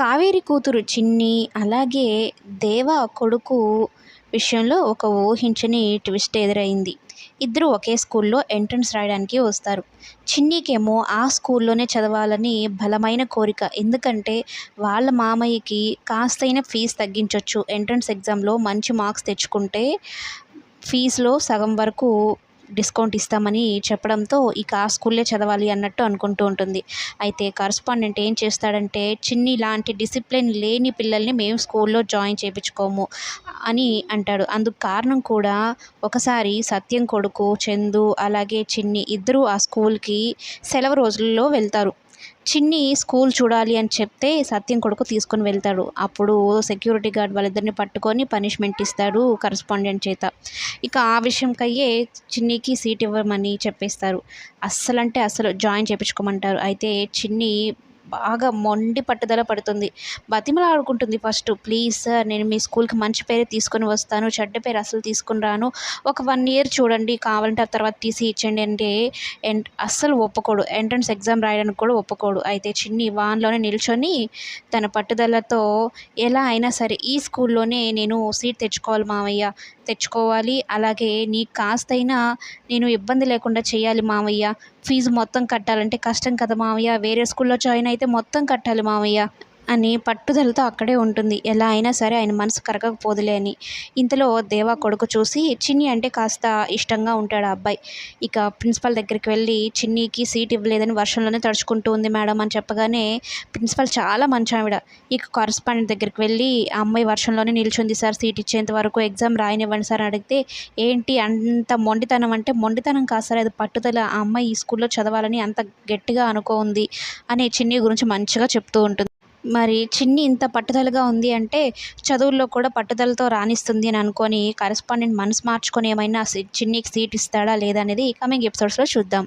కావేరి కూతురు చిన్ని అలాగే దేవ కొడుకు విషయంలో ఒక ఊహించని ట్విస్ట్ ఎదురైంది. ఇద్దరు ఒకే స్కూల్లో ఎంట్రన్స్ రాయడానికి వస్తారు. చిన్నికేమో ఆ స్కూల్లోనే చదవాలని బలమైన కోరిక. ఎందుకంటే వాళ్ళ మామయ్యకి కాస్తైనా ఫీజు తగ్గించవచ్చు ఎంట్రన్స్ ఎగ్జామ్లో మంచి మార్క్స్ తెచ్చుకుంటే ఫీజులో సగం వరకు డిస్కౌంట్ ఇస్తామని చెప్పడంతో ఇక ఆ స్కూల్లో చదవాలి అన్నట్టు అనుకుంటూ ఉంటుంది. అయితే కరస్పాండెంట్ ఏం చేస్తాడంటే చిన్ని లాంటి డిసిప్లిన్ లేని పిల్లల్ని మేము స్కూల్లో జాయిన్ చేయించుకోము అని అంటాడు. అందుకు కారణం కూడా ఒకసారి సత్యం కొడుకు చందు అలాగే చిన్ని ఇద్దరూ ఆ స్కూల్కి సెలవు రోజుల్లో వెళ్తారు. చిన్ని స్కూల్ చూడాలి అని చెప్తే సత్యం కొడుకు తీసుకొని వెళ్తాడు. అప్పుడు సెక్యూరిటీ గార్డ్ వాళ్ళిద్దరిని పట్టుకొని పనిష్మెంట్ ఇస్తాడు కరస్పాండెంట్ చేత. ఇక ఆ విషయంకయ్యే చిన్నికి సీట్ ఇవ్వమని చెప్పేస్తారు. అస్సలంటే అసలు జాయిన్ చేయించుకోమంటారు అయితే చిన్ని బాగా మొండి పట్టుదల పడుతుంది. బతిమలాడుకుంటుంది ఫస్ట్ ప్లీజ్ సార్ నేను మీ స్కూల్కి మంచి పేరే తీసుకొని వస్తాను. చెడ్డ పేరు అసలు తీసుకుని రాను. ఒక వన్ ఇయర్ చూడండి. కావాలంటే ఆ తర్వాత తీసి ఇచ్చండి అంటే ఎంట్ అస్సలు ఒప్పుకోడు. ఎంట్రన్స్ ఎగ్జామ్ రాయడానికి కూడా ఒప్పుకోడు. అయితే చిన్ని వాన్లోనే నిల్చొని తన పట్టుదలతో ఎలా అయినా సరే ఈ స్కూల్లోనే నేను సీట్ తెచ్చుకోవాలి మామయ్య తెచ్చుకోవాలి. అలాగే నీకు కాస్తైనా నేను ఇబ్బంది లేకుండా చేయాలి మామయ్య ఫీజు మొత్తం కట్టాలంటే కష్టం కదా మామయ్య వేరే స్కూల్లో జాయిన్ అయితే మొత్తం కట్టాలి మామయ్య అని పట్టుదలతో అక్కడే ఉంటుంది. ఎలా అయినా సరే ఆయన మనసు కరగకపోదులే అని. ఇంతలో దేవా కొడుకు చూసి చిన్ని అంటే కాస్త ఇష్టంగా ఉంటాడు ఆ అబ్బాయి. ఇక ప్రిన్సిపల్ దగ్గరికి వెళ్ళి చిన్నికి సీట్ ఇవ్వలేదని వర్షంలోనే తడుచుకుంటూ ఉంది మేడం అని చెప్పగానే ప్రిన్సిపల్ చాలా మంచి ఆవిడ ఇక కరస్పాండెంట్ దగ్గరికి వెళ్ళి ఆ అమ్మాయి వర్షంలోనే నిల్చుంది సార్ సీట్ ఇచ్చేంత వరకు ఎగ్జామ్ రాయనివ్వండి సార్ అని అడిగితే ఏంటి అంత మొండితనం అంటే మొండితనం కాస్తారు అది పట్టుదల. ఆ అమ్మాయి ఈ స్కూల్లో చదవాలని అంత గట్టిగా అనుకోంది అని చిన్ని గురించి మంచిగా చెప్తూ ఉంటుంది. మరి చిన్ని ఇంత పట్టుదలగా ఉంది అంటే చదువుల్లో కూడా పట్టుదలతో రాణిస్తుంది అని అనుకొని కరెస్పాండెంట్ మనసు మార్చుకొని ఏమైనా చిన్నికి సీట్ ఇస్తాడా లేదా అనేది కమింగ్ ఎపిసోడ్స్లో చూద్దాం.